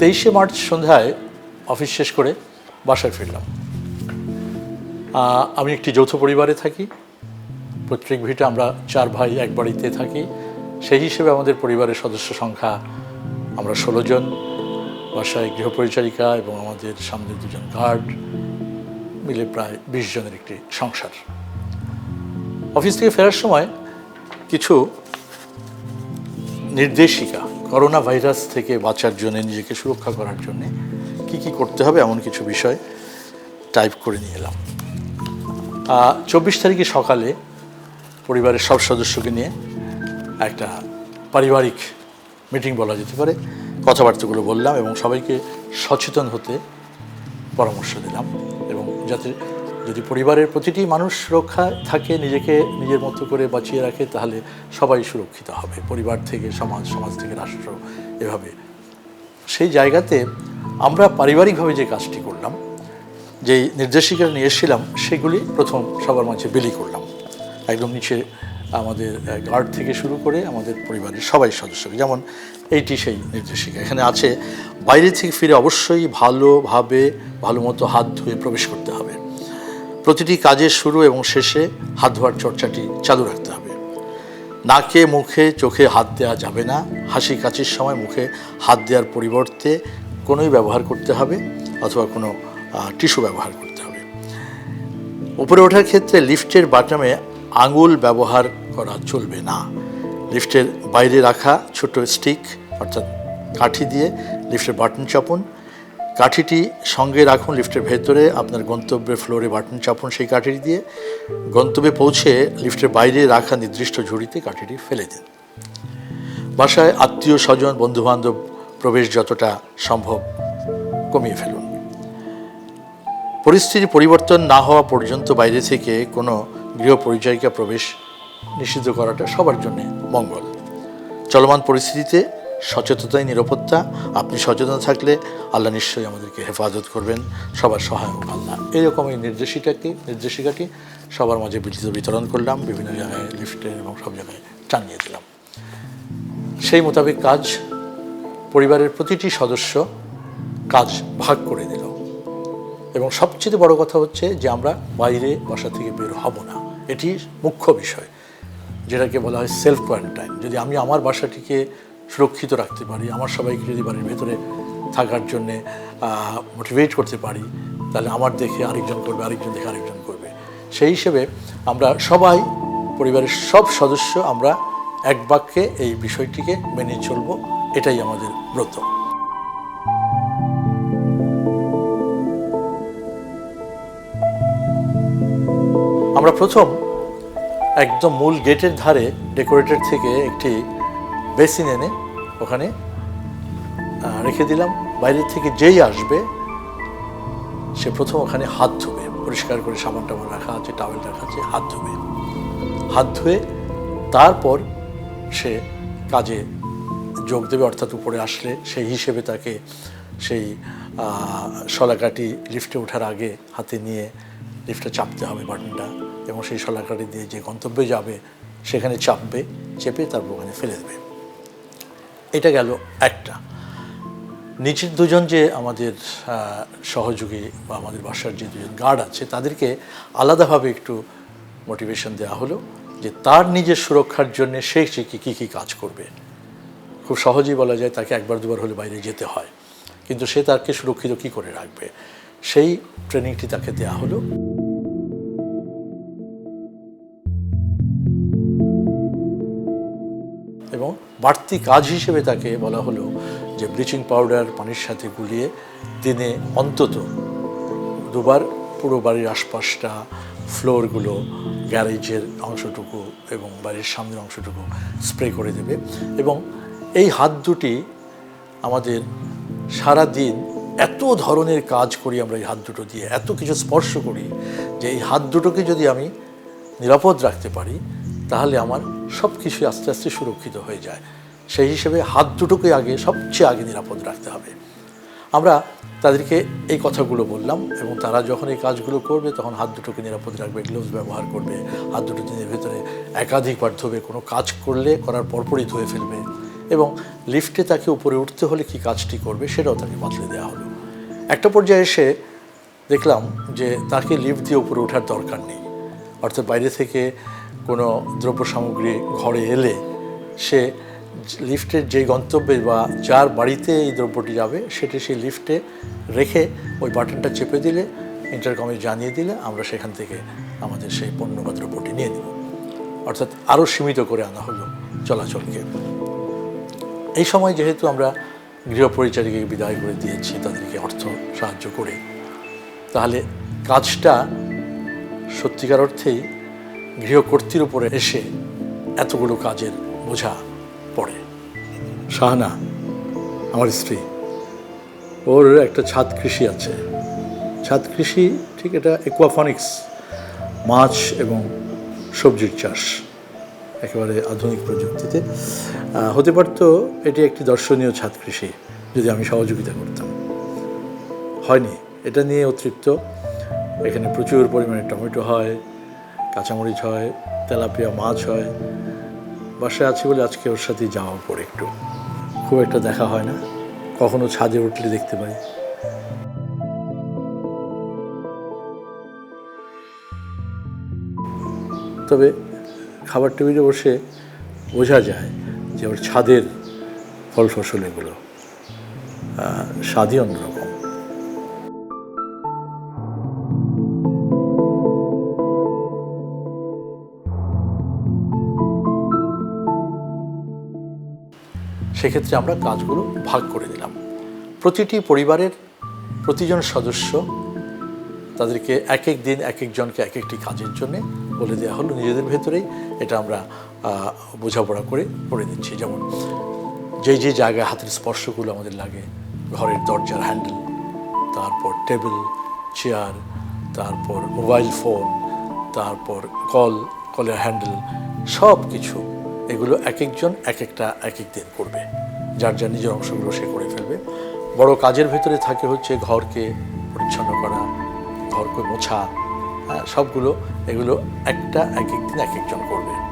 তেইশে মার্চ সন্ধ্যায় অফিস শেষ করে বাসায় ফিরলাম। আমি একটি যৌথ পরিবারে থাকি। পৈতৃক ভিটে আমরা চার ভাই, এক বাড়িতে থাকি। সেই হিসেবে আমাদের পরিবারের সদস্য সংখ্যা আমরা ষোলো জন। বাসায় গৃহপরিচারিকা এবং আমাদের সামনে দুজন গার্ড মিলে প্রায় বিশ জনের একটি সংসার। অফিস থেকে ফেরার সময় কিছু নির্দেশিকা করোনা ভাইরাস থেকে বাঁচার জন্য, নিজেকে সুরক্ষা করার জন্য কি কি করতে হবে এমন কিছু বিষয় টাইপ করে নিয়ে এলাম। চব্বিশ তারিখে সকালে পরিবারের সব সদস্যকে নিয়ে একটা পারিবারিক মিটিং বলা যেতে পারে। কথাবার্তাগুলো বললাম এবং সবাইকে সচেতন হতে পরামর্শ দিলাম এবং যাতে যদি পরিবারের প্রতিটি মানুষ রক্ষা থাকে, নিজেকে নিজের মতো করে বাঁচিয়ে রাখে, তাহলে সবাই সুরক্ষিত হবে। পরিবার থেকে, সমাজ সমাজ থেকে, রাষ্ট্র, এভাবে। সেই জায়গাতে আমরা পারিবারিকভাবে যে কাজটি করলাম, যেই নির্দেশিকা নিয়ে এসেছিলাম, সেগুলি প্রথম সবার মাঝে বিলি করলাম। একদম নিচে আমাদের গার্ড থেকে শুরু করে আমাদের পরিবারের সবাই সদস্যকে যেমন এইটি সেই নির্দেশিকা। এখানে আছে, বাইরে থেকে ফিরে অবশ্যই ভালোভাবে ভালো মতো হাত ধুয়ে প্রবেশ করতে হবে। প্রতিটি কাজের শুরু এবং শেষে হাত ধোয়ার চর্চাটি চালু রাখতে হবে। নাকে, মুখে, চোখে হাত দেওয়া যাবে না। হাসি, কাশির সময় মুখে হাত দেওয়ার পরিবর্তে কোনোই ব্যবহার করতে হবে অথবা কোনো টিস্যু ব্যবহার করতে হবে। উপরে ওঠার ক্ষেত্রে লিফটের বাটামে আঙুল ব্যবহার করা চলবে না। লিফটের বাইরে রাখা ছোট স্টিক অর্থাৎ কাঠি দিয়ে লিফটের বাটন চাপুন। কাঠিটি সঙ্গে রাখুন লিফটের ভেতরে, আপনার গন্তব্যের ফ্লোরে বাটন চাপুন সেই কাঠিটি দিয়ে। গন্তব্যে পৌঁছে লিফটের বাইরে রাখা নির্দিষ্ট ঝুড়িতে কাঠিটি ফেলে দিন। বাসায় আত্মীয় স্বজন, বন্ধুবান্ধব প্রবেশ যতটা সম্ভব কমিয়ে ফেলুন। পরিস্থিতি পরিবর্তন না হওয়া পর্যন্ত বাইরে থেকে কোনো গৃহ পরিচারিকা প্রবেশ নিষিদ্ধ করাটা সবার জন্য মঙ্গল। চলমান পরিস্থিতিতে সচেতনতাই নিরাপত্তা। আপনি সচেতন থাকলে আল্লাহ নিশ্চয়ই আমাদেরকে হেফাজত করবেন, সবার সহায়ক আল্লাহ। এরকম এই নির্দেশিকাটি নির্দেশিকাটি সবার মাঝে বিলিত বিতরণ করলাম, বিভিন্ন জায়গায় লিফটে এবং সব জায়গায় টানিয়ে দিলাম। সেই মোতাবেক কাজ পরিবারের প্রতিটি সদস্য কাজ ভাগ করে দিল। এবং সবচেয়ে বড় কথা হচ্ছে যে আমরা বাইরে বাসা থেকে বের হব না। এটি মুখ্য বিষয়, যেটাকে বলা হয় সেলফ কোয়ারেন্টাইন যদি আমি আমার বাসাটিকে সুরক্ষিত রাখতে পারি, আমার সবাইকে যদি বাড়ির ভেতরে থাকার জন্যে মোটিভেট করতে পারি, তাহলে আমার দেখে আরেকজন করবে, আরেকজন দেখে আরেকজন করবে। সেই হিসেবে আমরা সবাই, পরিবারের সব সদস্য আমরা এক বাক্যে এই বিষয়টিকে মেনে চলব, এটাই আমাদের ব্রত। আমরা প্রথম একদম মূল গেটের ধারে ডেকোরেটর থেকে একটি বেসিন এনে ওখানে রেখে দিলাম। বাইরে থেকে যেই আসবে, সে প্রথম ওখানে হাত ধুবে, পরিষ্কার করে সাবান টাবান রাখা আছে টাওয়েল রাখা আছে, হাত ধুবে। হাত ধুয়ে তারপর সে কাজে যোগ দেবে, অর্থাৎ উপরে আসলে সেই হিসেবে তাকে সেই শলাকাটি লিফটে ওঠার আগে হাতে নিয়ে লিফটে চাপতে হবে বাটনটা এবং সেই শলাকাটি দিয়ে যে গন্তব্যে যাবে, সেখানে চাপবে, চেপে তারপর ওখানে ফেলে দেবে। এটা গেল একটা। নিচের দুজন যে আমাদের সহযোগী বা আমাদের বাসার যে দুজন গার্ড আছে, তাদেরকে আলাদাভাবে একটু মোটিভেশন দেওয়া হলো যে তার নিজের সুরক্ষার জন্য সে সে কী কী কী কাজ করবে। খুব সহজেই বলা যায় তাকে একবার, দুবার হলে বাইরে যেতে হয়। কিন্তু সে তাকে সুরক্ষিত কী করে রাখবে? সেই ট্রেনিংটি তাকে দেওয়া হলো। বাড়তি কাজ হিসেবে তাকে বলা হলো যে ব্লিচিং পাউডার পানির সাথে গুলিয়ে দিনে অন্তত দুবার পুরো বাড়ির আশপাশটা, ফ্লোরগুলো, গ্যারেজের অংশটুকু এবং বাড়ির সামনের অংশটুকু স্প্রে করে দেবে এবং এই হাত দুটি আমাদের সারা দিন এত ধরনের কাজ করি আমরা এই হাত দুটো দিয়ে, এত কিছু স্পর্শ করি যে এই হাত দুটোকে যদি আমি নিরাপদ রাখতে পারি তাহলে আমার সব কিছুই আস্তে আস্তে সুরক্ষিত হয়ে যায়। সেই হিসেবে হাত দুটোকে আগে সবচেয়ে আগে নিরাপদ রাখতে হবে। আমরা তাদেরকে এই কথাগুলো বললাম এবং তারা যখন এই কাজগুলো করবে তখন হাত দুটোকে নিরাপদ রাখবে গ্লোভস ব্যবহার করবে, হাত দুটো দিনের ভেতরে একাধিকবার ধোবে, কোনো কাজ করলে করার পরপরই ধুয়ে ফেলবে এবং লিফটে তাকে উপরে উঠতে হলে কি কাজটি করবে সেটাও তাকে বাতলে দেওয়া হলো। একটা পর্যায়ে এসে দেখলাম যে তাকে লিফট দিয়ে উপরে ওঠার দরকার নেই। অর্থাৎ বাইরে থেকে কোনো দ্রব্য সামগ্রী ঘরে এলে সে লিফটের যে গন্তব্যে বা যার বাড়িতে এই দ্রব্যটি যাবে, সেটি সেই লিফটে রেখে ওই বাটনটা চেপে দিলে ইন্টারকমে জানিয়ে দিলে আমরা সেখান থেকে আমাদের সেই পণ্য বা দ্রব্যটি নিয়ে নেব। অর্থাৎ আরও সীমিত করে আনা হলো চলাচলকে। এই সময় যেহেতু আমরা গৃহপরিচারিকাকে বিদায় করে দিয়েছি, তাদেরকে অর্থ সাহায্য করে, তাহলে কাজটা সত্যিকার অর্থেই গৃহকর্তীর উপরে এসে এতগুলো কাজের বোঝা পড়ে। শাহানা, আমার স্ত্রী, ওর একটা ছাদ কৃষি আছে। ছাদ কৃষি ঠিক এটা একুয়াফনিক্স মাছ এবং সবজির চাষ, একেবারে আধুনিক প্রযুক্তিতে। হতে পারতো এটি একটি দর্শনীয় ছাদ কৃষি, যদি আমি সহযোগিতা করতাম। হয়নি, এটা নিয়ে অতৃপ্ত। এখানে প্রচুর পরিমাণে টমেটো হয় কাঁচামরিচ হয়, তেলাপিয়া মাছ হয়। বাসায় আছি বলে আজকে ওর সাথে যাওয়া পড়ে একটু। খুব একটা দেখা হয় না। কখনো ছাদে উঠলে দেখতে পাই তবে খাবার টেবিলে বসে বোঝা যায় যে ওর ছাদের ফল ফসল এগুলো স্বাদই অন্যরকম। সেক্ষেত্রে আমরা কাজগুলো ভাগ করে দিলাম প্রতিটি পরিবারের প্রতিজন সদস্য তাদেরকে এক এক দিন এক একজনকে এক একটি কাজের জন্য বলে দেওয়া হলো। নিজেদের ভেতরেই এটা আমরা বোঝাপড়া করে করে দিচ্ছি যেমন যে যে জায়গায় হাতের স্পর্শগুলো আমাদের লাগে, ঘরের দরজার হ্যান্ডেল, তারপর টেবিল, চেয়ার, তারপর মোবাইল ফোন, তারপর কল, কলের হ্যান্ডেল সব কিছু এগুলো এক একজন এক একটা এক এক দিন করবে। যার যার নিজের অংশগুলো সে করে ফেলবে। বড় কাজের ভেতরে থাকে হচ্ছে ঘরকে পরিচ্ছন্ন করা, ঘরকে মোছা সবগুলো এগুলো একটা এক একদিন এক একজন করবে।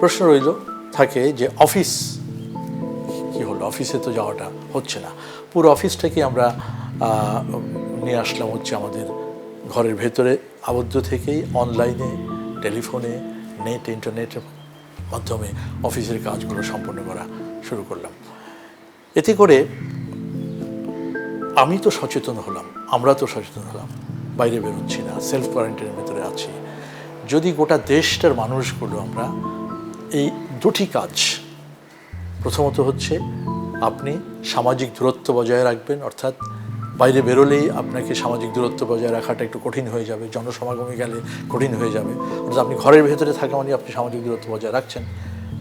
প্রশ্ন রইল, থাকে যে অফিস, কি হলো? অফিসে তো যাওয়াটা হচ্ছে না। পুরো অফিসটাকে আমরা নিয়ে আসলাম হচ্ছে আমাদের ঘরের ভেতরে, আবদ্ধ থেকেই অনলাইনে, টেলিফোনে, নেট ইন্টারনেটের মাধ্যমে অফিসের কাজগুলো সম্পন্ন করা শুরু করলাম। এতে করে আমি তো সচেতন হলাম, আমরা তো সচেতন হলাম, বাইরে বেরোচ্ছি না সেলফ কোয়ারেন্টাইনের ভেতরে আছি। যদি গোটা দেশটার মানুষগুলো আমরা এই দুটি কাজ। প্রথমত হচ্ছে, আপনি সামাজিক দূরত্ব বজায় রাখবেন, অর্থাৎ বাইরে বেরোলেই আপনাকে সামাজিক দূরত্ব বজায় রাখাটা একটু কঠিন হয়ে যাবে, জনসমাগমে গেলে কঠিন হয়ে যাবে। অর্থাৎ আপনি ঘরের ভেতরে থাকা মানে আপনি সামাজিক দূরত্ব বজায় রাখছেন।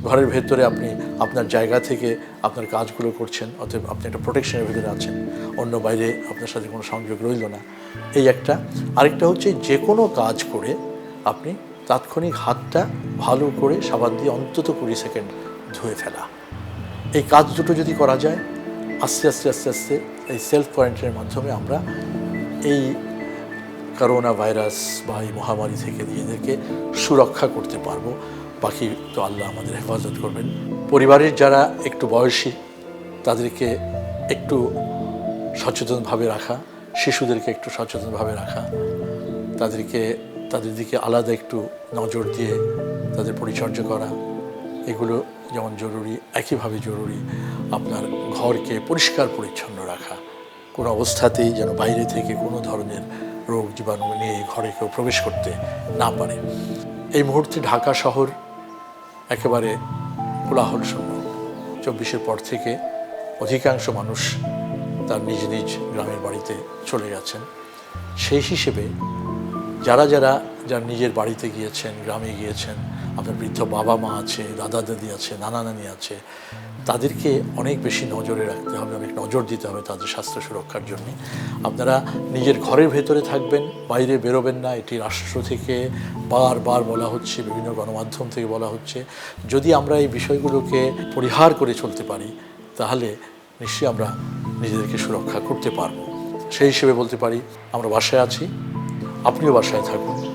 ঘরের ভেতরে আপনি আপনার জায়গা থেকে আপনার কাজগুলো করছেন, অতএব আপনি একটা প্রোটেকশনের ভেতরে আছেন। অন্য বাইরে আপনার সাথে কোনো সংযোগ রইল না। এই একটা। আরেকটা হচ্ছে, যে কোনো কাজ করে আপনি তাৎক্ষণিক হাতটা ভালো করে সাবান দিয়ে অন্তত কুড়ি সেকেন্ড ধুয়ে ফেলা। এই কাজ দুটো যদি করা যায়, আস্তে আস্তে আস্তে আস্তে এই সেলফ কোয়ারেন্টাইনের মাধ্যমে আমরা এই করোনা ভাইরাস বা এই মহামারী থেকে নিজেদেরকে সুরক্ষা করতে পারব। বাকি তো আল্লাহ আমাদের হেফাজত করবেন। পরিবারের যারা একটু বয়সী, তাদেরকে একটু সচেতনভাবে রাখা, শিশুদেরকে একটু সচেতনভাবে রাখা, তাদেরকে তাদের দিকে আলাদা একটু নজর দিয়ে তাদের পরিচর্যা করা, এগুলো যেমন জরুরি, একইভাবে জরুরি আপনার ঘরকে পরিষ্কার পরিচ্ছন্ন রাখা। কোনো অবস্থাতেই যেন বাইরে থেকে কোনো ধরনের রোগ জীবাণু নিয়ে ঘরে কেউ প্রবেশ করতে না পারে। এই মুহূর্তে ঢাকা শহর একেবারে কোলাহল শূন্য। চব্বিশের পর থেকে অধিকাংশ মানুষ তার নিজ নিজ গ্রামের বাড়িতে চলে গেছেন। সেই হিসেবে যারা যারা যার নিজের বাড়িতে গিয়েছেন, গ্রামে গিয়েছেন, আপনার বৃদ্ধ বাবা মা আছে দাদা দাদি আছে নানা নানি আছে, তাদেরকে অনেক বেশি নজরে রাখতে হবে, অনেক নজর দিতে হবে তাদের স্বাস্থ্য সুরক্ষার জন্য। আপনারা নিজের ঘরের ভেতরে থাকবেন, বাইরে বেরোবেন না, এটি রাষ্ট্র থেকে বারবার বলা হচ্ছে, বিভিন্ন গণমাধ্যম থেকে বলা হচ্ছে। যদি আমরা এই বিষয়গুলোকে পরিহার করে চলতে পারি, তাহলে নিশ্চয়ই আমরা নিজেদেরকে সুরক্ষা করতে পারব। সেই হিসেবে বলতে পারি, আমরা বাসায় আছি আপনিও বাসায় থাকুন।